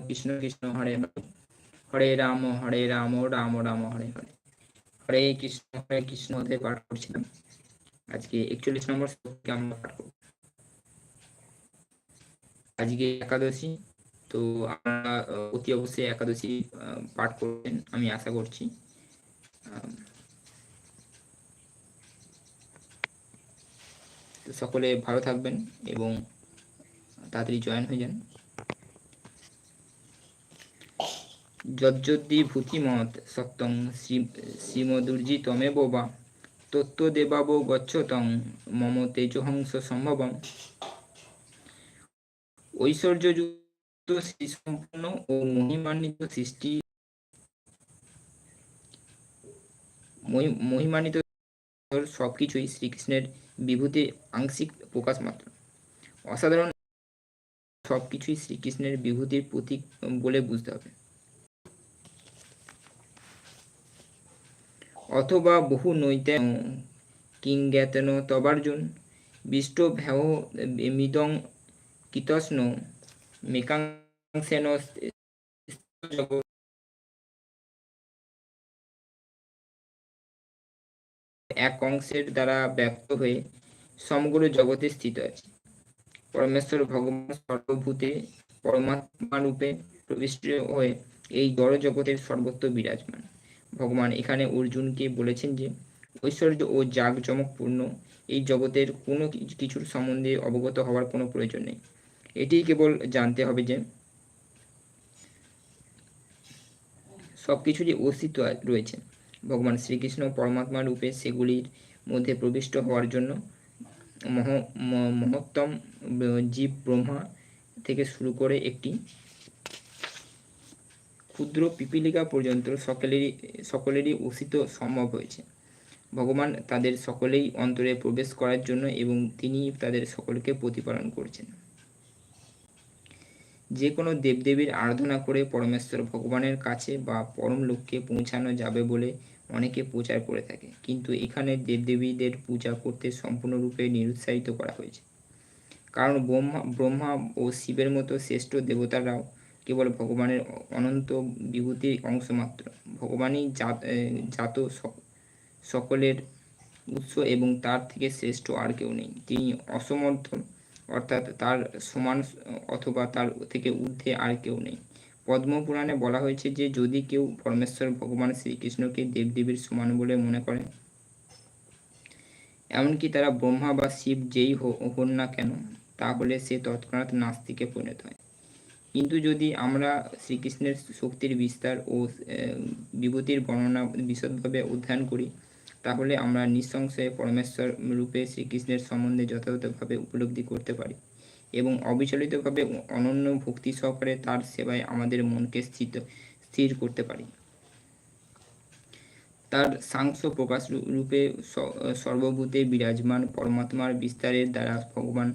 কৃষ্ণ কৃষ্ণ হরে হরে। হরে রাম হরে রাম রাম রাম হরে হরে। হরে কৃষ্ণ হরে কৃষ্ণ হতে পাঠ করছিলাম। আজকে একচল্লিশ নম্বর শ্লোককে আমরা পাঠ করব। আজকে একাদশী তো আহ, অতি অবশ্যই একাদশী পাঠ করবেন আমি আশা করছি। সকলে ভালো থাকবেন এবং তাড়াতাড়ি জয়েন হয়ে যান। যজ্জদ্দি ভূতিমত সত্যং শ্রী শ্রীমদুর্জি তমেব বা তত্ত্ব দেবাব গচ্ছতং মম তেজহংস সম্ভবম। ঐশ্বর্যযুক্ত সম্পূর্ণ ও মহিমান্বিত সৃষ্টি মহিমান্বিত সবকিছুই শ্রীকৃষ্ণের বিভূতি আংশিক প্রকাশ মাত্র। অসাধারণ সবকিছুই শ্রীকৃষ্ণের বিভূতির প্রতীক বলে বুঝতে হবে। অথবা বহু নৈতে কিংজ্ঞাতন তবার্জুন বিষ্ট ভ্যাহ মিদং কিতস্ন মেকাংসেন এক অংশের দ্বারা ব্যক্ত হয়ে সমগ্র জগতে স্থিত আছে। পরমেশ্বর ভগবান সর্বভূতে পরমাত্মা রূপে প্রবিষ্ট হয়ে এই জড় জগতের সর্বত্র বিরাজমান। ভগবান এখানে অর্জুনকে বলেছেন যে, ঐশ্বর্য ও জাঁকজমকপূর্ণ। এই জগতের কোনো কিছুর সম্বন্ধে অবগত হওয়ার কোনো প্রয়োজন নেই। এটি কেবল জানতে হবে যে সবকিছুরই অস্তিত্ব রয়েছে, ভগবান শ্রীকৃষ্ণ পরমাত্মা রূপে সেগুলির মধ্যে প্রবিষ্ট হওয়ার জন্য মহ মহত্তম জীব ব্রহ্মা থেকে শুরু করে একটি ক্ষুদ্র পিপিলিকা পর্যন্ত সকলেরই সকলেরই অস্তিত্ব সম্ভব হয়েছে। ভগবান তাদের সকলেই অন্তরে প্রবেশ করার জন্য এবং তিনি তাদের সকলকে প্রতিপালন করছেন। যে কোনো দেবদেবীর আরাধনা করে পরমেশ্বর ভগবানের কাছে বা পরম লক্ষ্যে পৌঁছানো যাবে বলে অনেকে প্রচার করে থাকে। কিন্তু এখানে দেবদেবীদের পূজা করতে সম্পূর্ণরূপে নিরুৎসাহিত করা হয়েছে। কারণ ব্রহ্মা ব্রহ্মা ও শিবের মতো শ্রেষ্ঠ দেবতারাও কেবল ভগবানের অনন্ত বিভূতির অংশ মাত্র। ভগবানই জাত জাত সকলের উৎস এবং তার থেকে শ্রেষ্ঠ আর কেউ নেই। তিনি অসমর্থ অর্থাৎ তার সমান, অথবা তার থেকে ঊর্ধ্বে আর কেউ নেই। পদ্মপুরাণে বলা হয়েছে যে, যদি কেউ পরমেশ্বর ভগবান শ্রীকৃষ্ণকে দেবদেবীর সমান বলে মনে করে, এমনকি তারা ব্রহ্মা বা শিব যেই হন না কেন, তাহলে সে তৎক্ষণাৎ নাস্তিকে পরিণত হয়। কিন্তু যদি আমরা শ্রীকৃষ্ণের শক্তির বিস্তার ও বিভূতির বর্ণনা বিশদভাবে অধ্যয়ন করি, তাহলে আমরা নিঃসংশয়ে পরমেশ্বর রূপে শ্রীকৃষ্ণের সম্বন্ধে যথাযথভাবে উপলব্ধি করতে পারি এবং অবিচলিতভাবে অনন্য ভক্তি সহকারে তার সেবায় আমাদের মনকে স্থিত, স্থির করতে পারি। তার সাংস প্রকাশ রূপে সর্বভূতে বিরাজমান পরমাত্মার বিস্তারের দ্বারা ভগবান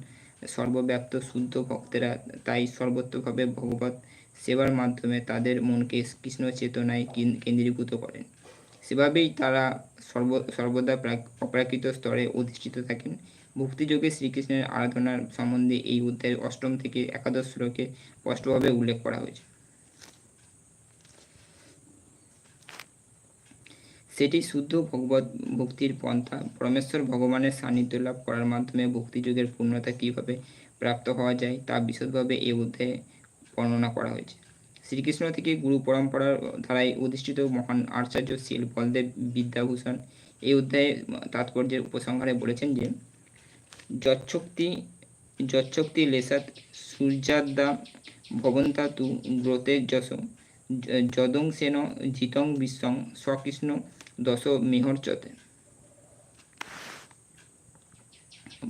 সর্বব্যাপ্ত শুদ্ধ ভক্তেরা তাই সর্বত্রভাবে ভগবত সেবার মাধ্যমে তাদের মনকে কৃষ্ণ চেতনায় কেন্দ্রীভূত করেন। সেভাবেই তারা সর্ব সর্বদা অপ্রাকৃত স্তরে অধিষ্ঠিত থাকেন। ভক্তিযোগে শ্রীকৃষ্ণের আরাধনার সম্বন্ধে এই অধ্যায়ের অষ্টম থেকে একাদশ শ্লোকে স্পষ্টভাবে উল্লেখ করা হয়েছে। সেটি শুদ্ধ ভগবত ভক্তির পন্থা। পরমেশ্বর ভগবানের সান্নিধ্য লাভ করার মাধ্যমে ভক্তিযোগের পূর্ণতা কীভাবে প্রাপ্ত হওয়া যায়, তা বিশদভাবে এই অধ্যায়ে বর্ণনা করা হয়েছে। শ্রীকৃষ্ণ থেকে গুরু পরম্পরার ধারায় অধিষ্ঠিত মহান আচার্য শিল বলদেব বিদ্যাভূষণ এই অধ্যায়ে তাৎপর্যের উপসংহারে বলেছেন যে, যচ্ছক্তি যচ্ছক্তি লেসাত সূর্যাদ্দা ভবন্তাতু গ্রতে যশ যদং সেন জিতং বিশ্বং স্বকৃষ্ণ দশ মেহরচতে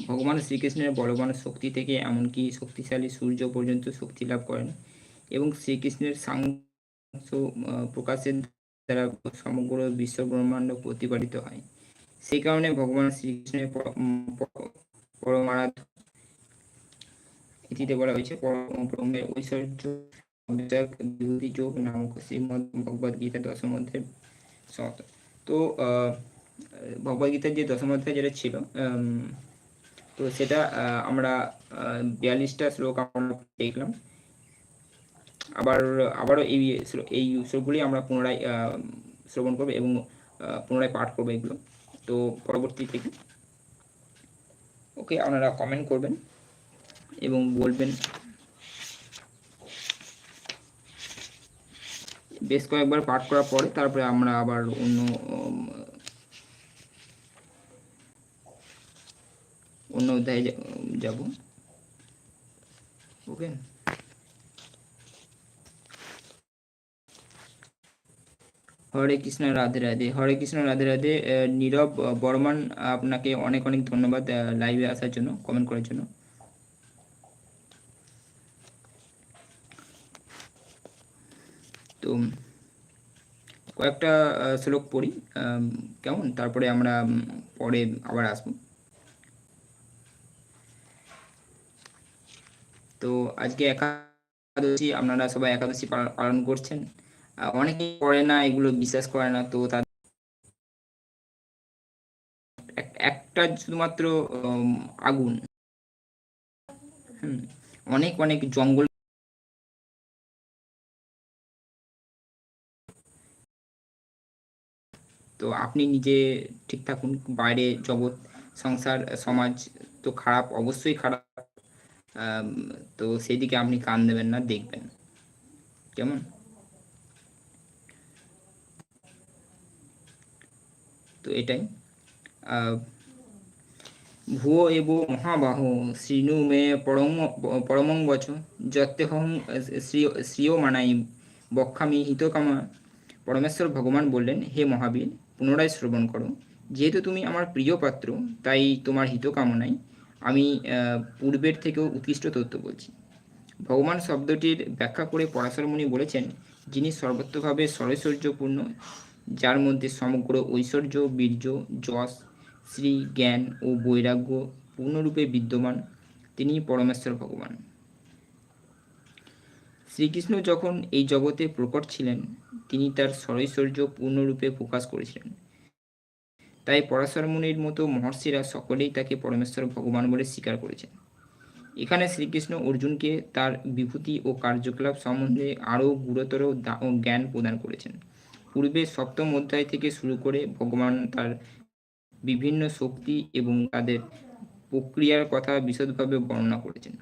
ভগবান শ্রীকৃষ্ণের বলবান শক্তি থেকে এমনকি শক্তিশালী সূর্য পর্যন্ত শক্তি লাভ করেন এবং শ্রীকৃষ্ণের সাংস প্রকাশের দ্বারা সমগ্র বিশ্ব ব্রহ্মাণ্ড প্রতিপালিত হয়। সেই কারণে ভগবান শ্রীকৃষ্ণের পর- উম, প- পরমারাধ্য এটিতে বলা হয়েছে ব্রহ্মের ঐশ্বর্য যোগ নামক শ্রীমদ ভগবদ গীতা দশম অধ্যায় তো আহ, ভগবদ গীতার যে দশম অধ্যায় যেটা ছিল তো সেটা আমরা বিয়াল্লিশটা শ্লোক আমরা দেখলাম। আবার আবারও এই এই শ্লোকগুলি আমরা পুনরায় শ্রবণ করব এবং পুনরায় পাঠ করব এগুলো। তো পরবর্তী থেকে ওকে আপনারা কমেন্ট করবেন এবং বলবেন বেশ কয়েকবার পাঠ করার পরে তারপরে আমরা আবার অন্য অন্য অধ্যায়ে যাব। ওকে? হরে কৃষ্ণ, রাধে রাধে। হরে কৃষ্ণ, রাধে রাধে। নীরব বর্মান, আপনাকে অনেক অনেক ধন্যবাদ লাইভে আসার জন্য কমেন্ট করার জন্য। তো কয়েকটা শ্লোক পড়ি কেমন? তারপরে আমরা পরে আবার আসব। তো আজকে একাদশী, আপনারা সবাই একাদশী পালন করছেন। অনেকে করে না, এগুলো বিশ্বাস করে না, তো তাদের এক- একটা শুধুমাত্র আগুন। অনেক অনেক জঙ্গল তো আপনি নিজে ঠিক থাকুন, বাইরে জগৎ, সংসার, সমাজ তো খারাপ, অবশ্যই খারাপ। তো সেদিকে আপনি কান দেবেন না, দেখবেন। কেমন? তো এটাই। ভুয়ো এব মহাবাহ শ্রীনু মে পরম, পরমং বচ যত্যহং শ্রী শ্রিয় মানাই বক্ষামি হিতকামা। পরমেশ্বর ভগবান বললেন, হে মহাবীর পুনরায় শ্রবণ করো। যেহেতু তুমি আমার প্রিয় পাত্র, তাই তোমার হিতকামনায় আমি পূর্বের থেকেও উৎকৃষ্ট তথ্য বলছি। ভগবান শব্দটির ব্যাখ্যা করে পরাশরমণি বলেছেন, যিনি সর্বত্রভাবে সরৈশ্বর্যপূর্ণ যার মধ্যে সমগ্র ঐশ্বর্য, বীর্য, যশ, শ্রী জ্ঞান ও বৈরাগ্য পূর্ণরূপে বিদ্যমান, তিনি পরমেশ্বর ভগবান। শ্রীকৃষ্ণ যখন এই জগতে প্রকট ছিলেন তিনি তার সরৈশ্বর্য পূর্ণরূপে প্রকাশ করেছিলেন। তাই পরাশর মুনির মতো মহর্ষিরা সকলেই তাকে পরমেশ্বর ভগবান বলে স্বীকার করেছেন। এখানে শ্রীকৃষ্ণ অর্জুনকে তার বিভূতি ও কার্যকলাপ সম্বন্ধে আরও গুরুতর জ্ঞান প্রদান করেছেন। পূর্বে সপ্তম অধ্যায় থেকে শুরু করে ভগবান তার বিভিন্ন শক্তি এবং তাদের প্রক্রিয়ার কথা বিশদভাবে বর্ণনা করেছেন।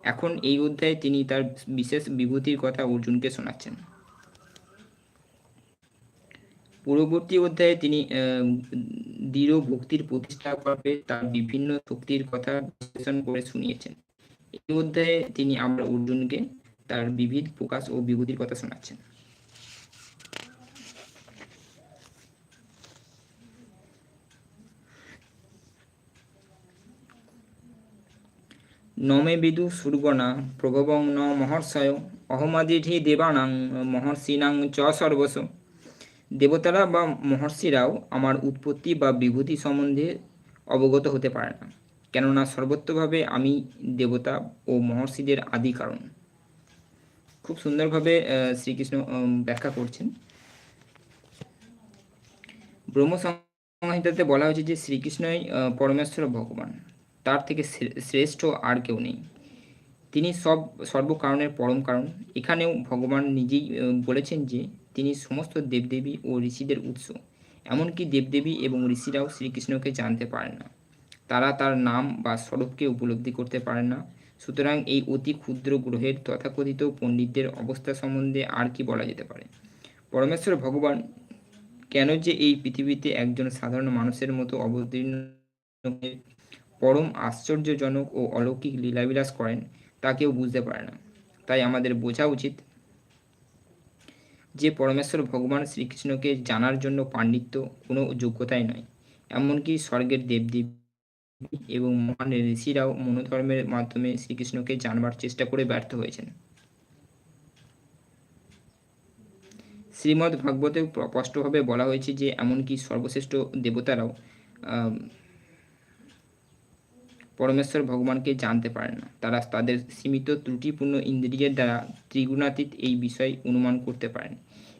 এখন এই অধ্যায়ে তিনি তার বিশেষ বিভূতির কথা অর্জুনকে শোনাচ্ছেন। পূর্ববর্তী অধ্যায়ে তিনি দৃঢ় ভক্তির প্রতিষ্ঠা করবে তার বিভিন্ন শক্তির কথা বিশ্লেষণ করে শুনিয়েছেন। এই অধ্যায়ে তিনি আবার অর্জুনকে তার বিবিধ প্রকাশ ও বিভূতির কথা শোনাচ্ছেন। নমে বিদু সুর্গণা প্রভবং ন মহর্ষয়। অহমাদিধি দেবানাং মহর্ষিনাং চ সর্বস্ব। দেবতারা বা মহর্ষিরাও আমার উৎপত্তি বা বিভূতি সম্বন্ধে অবগত হতে পারে না। কেননা সর্বত্রভাবে আমি দেবতা ও মহর্ষিদের আদি কারণ। খুব সুন্দরভাবে শ্রীকৃষ্ণ ব্যাখ্যা করছেন। ব্রহ্ম সংহিতাতে বলা হয়েছে যে শ্রীকৃষ্ণই পরমেশ্বর ভগবান। তার থেকে শ্রে- শ্রেষ্ঠ আর কেউ নেই। তিনি সব, সর্বকারণের পরম কারণ। এখানেও ভগবান নিজেই বলেছেন যে তিনি সমস্ত দেবদেবী ও ঋষিদের উৎস। এমনকি দেবদেবী এবং ঋষিরাও শ্রীকৃষ্ণকে জানতে পারেন না। তারা তার নাম বা স্বরূপকে উপলব্ধি করতে পারেন না। সুতরাং এই অতি ক্ষুদ্র গ্রহের তথাকথিত পণ্ডিতদের অবস্থা সম্বন্ধে আর কি বলা যেতে পারে? পরমেশ্বর ভগবান, কেন যে এই পৃথিবীতে একজন সাধারণ মানুষের মতো অবতীর্ণ পরম আশ্চর্যজনক ও অলৌকিক লীলাবিলাস করেন, তা কেউ বুঝতে পারে না। তাই আমাদের বোঝা উচিত যে পরমেশ্বর ভগবান শ্রীকৃষ্ণকে জানার জন্য পাণ্ডিত্য কোনো যোগ্যতাই নয়। এমনকি স্বর্গের দেবদেবী এবং মহান ঋষিরাও মনোধর্মের মাধ্যমে শ্রীকৃষ্ণকে জানবার চেষ্টা করে ব্যর্থ হয়েছেন। শ্রীমদ্ ভাগবতে স্পষ্টভাবে বলা হয়েছে যে, এমনকি সর্বশ্রেষ্ঠ দেবতারাও পরমেশ্বর ভগবানকে জানতে পারে না। তারা তাদের সীমিত ত্রুটিপূর্ণ ইন্দ্রিয়ের দ্বারা ত্রিগুণাতীত এই বিষয় অনুমান করতে পারেন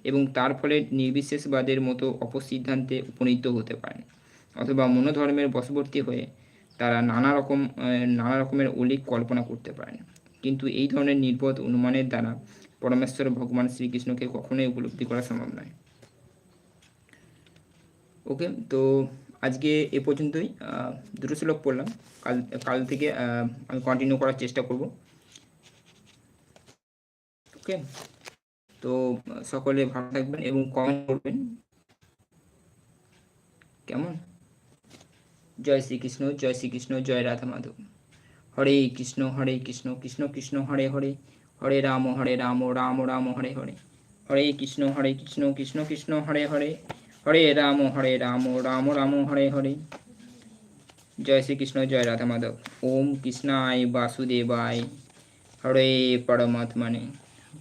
এবং তার ফলে নির্বিশেষবাদের মতো অপসিদ্ধান্তে উপনীত হতে পারেন। অথবা মনোধর্মের বশবর্তী হয়ে তারা নানা রকম নানা রকমের অলিক কল্পনা করতে পারেন। কিন্তু এই ধরনের নির্বোধ অনুমানের দ্বারা পরমেশ্বর ভগবান শ্রীকৃষ্ণকে কখনোই উপলব্ধি করা সম্ভব নয়। ওকে তো আজকে এ পর্যন্তই। দুটো শ্লোক পড়লাম। কাল কাল থেকে আমি কন্টিনিউ করার চেষ্টা করব। ওকে তো সকলে ভালো থাকবেন এবং কমেন্ট করবেন। কেমন? জয় শ্রীকৃষ্ণ জয় শ্রীকৃষ্ণ, জয় রাধা মাধব। হরে কৃষ্ণ হরে কৃষ্ণ কৃষ্ণ কৃষ্ণ, হরে হরে। হরে রাম হরে রাম রাম রাম, হরে হরে। হরে কৃষ্ণ হরে কৃষ্ণ কৃষ্ণ কৃষ্ণ, হরে হরে। হরে রাম হরে রাম রাম রাম, হরে হরে। জয় শ্রীকৃষ্ণ, জয় রাধা মাধব। ওম কৃষ্ণায় বাসুদেবায়। হরে পরমাত্মনে।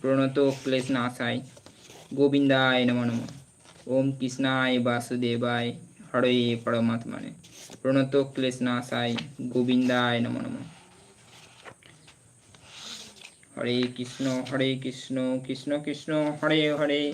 প্রণত ক্লেশ নাশায়। গোবিন্দায় নম নম। ওম কৃষ্ণায় বাসুদেবায়। হরে পরমাত্মনে। প্রণত ক্লেশ নাশায়। গোবিন্দায় নম নম। হরে কৃষ্ণ হরে কৃষ্ণ কৃষ্ণ কৃষ্ণ, হরে হরে।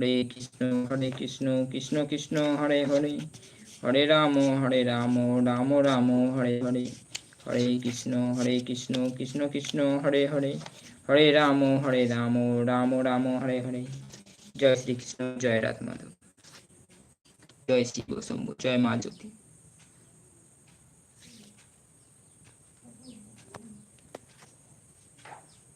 হরে কৃষ্ণ হরে কৃষ্ণ কৃষ্ণ কৃষ্ণ, হরে হরে। হরে রাম হরে রাম রাম রাম, হরে হরে। হরে কৃষ্ণ হরে কৃষ্ণ কৃষ্ণ কৃষ্ণ, হরে হরে। হরে রাম হরে রাম রাম রাম, হরে হরে। জয় শ্রীকৃষ্ণ, জয় রাধ মাধব। জয় শ্রী গোসম্ভ জয় মা জ্যোতি।